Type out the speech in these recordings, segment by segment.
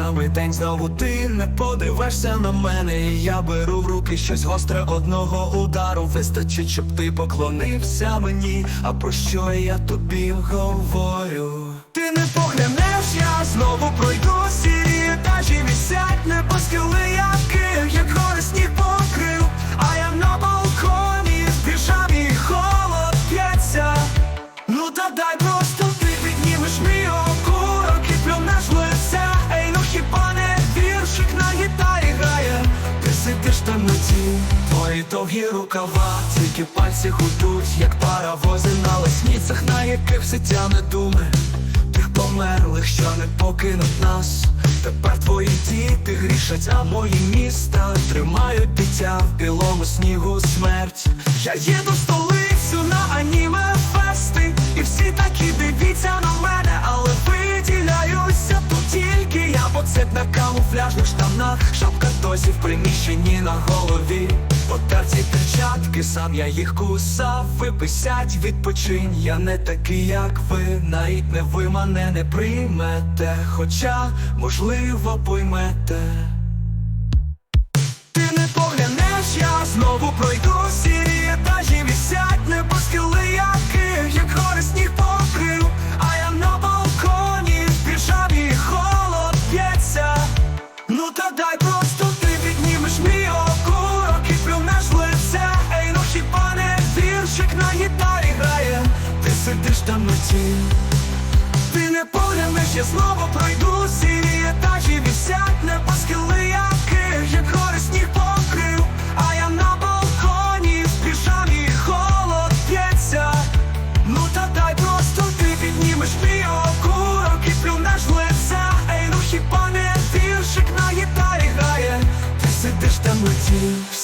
новий день знову ти не подивишся на мене. І Я беру в руки щось гостре одного удару. Вистачить, щоб ти поклонився мені. А про що я тобі говорю? Ти не поглянеш, я знову пройду сірі етажі вісять довгі рукава. Тільки пальці гудуть, як паровози на лесницях На яких все тяне думи. Тих померлих, що не покинуть нас. Тепер твої діти грішать, а мої міста Тримають дитя в білому снігу смерть. Я їду в столицю на аніме камуфляжних штанах Шапка досі в приміщенні на голові. Потерці перчатки, сам я їх кусав. Ви писять, відпочинь, я не такий, як ви. Навіть не ви мене не приймете Хоча, можливо, поймете Ну дай просто ти піднімеш мій окурок і плюнеш. Ей, ну хіба не на гітарі грає, ти сидиш там на. Ти не поглянеш, я знову пройду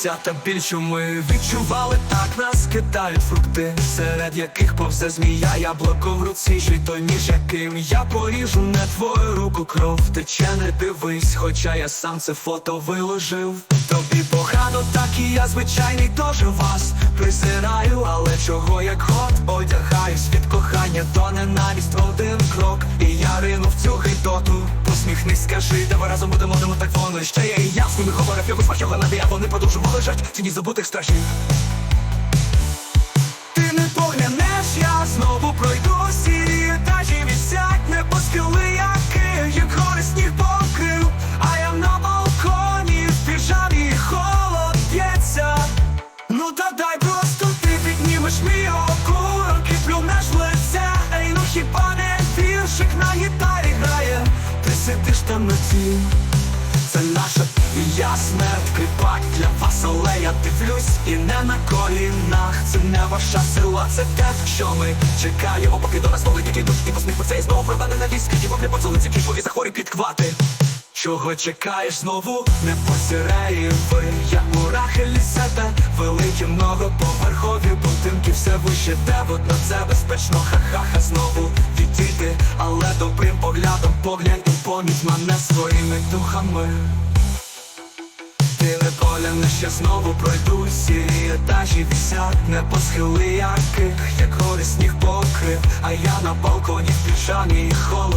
та біль, що ми відчували, так нас кидають фрукти, серед яких повзе змія, яблуко в руці, Жуй той ніж, яким я поріжу не твою руку кров тече, не дивись, хоча я сам це фото виложив. Тобі погано, так і я звичайний теж вас присираю, але чого як год одягаюсь від кохання до ненависть один крок. І я рину в цю гидоту. Посміхнись, скажи, давай разом будемо димо так воно ще є. І я з ними говорив, якось лежать тіні забутих страшів. Ти не поглянеш, я знову пройду сірі етажі вісять небоскіли явки, як гори сніг покрив, а я на балконі в піжамі холод б'ється. Ну та дай просто ти піднімеш мій окурок і плюнеш в лице. Ей, ну хіба не віршик на гітарі грає, ти сидиш там на тій. Це наша і але я дивлюсь і не на колінах. Це не ваша сила, це те, що ми чекаємо, поки до нас полетять ідуть і посміх по цей знову проведе на віск, і вогне поцілуці кішові захворі підхвати. Чого чекаєш знову, не посіреї ви, як мурахи лісете, великі многоповерхові будинки, все вище, де водно це безпечно, ха-ха-ха знову відійти, але добрим поглядом поглянь і поміч мене своїми духами. Ти ще знову пройдуть сірі етажі вісять не схили яких, як гори сніг покрив, а я на балконі в піжамі і холод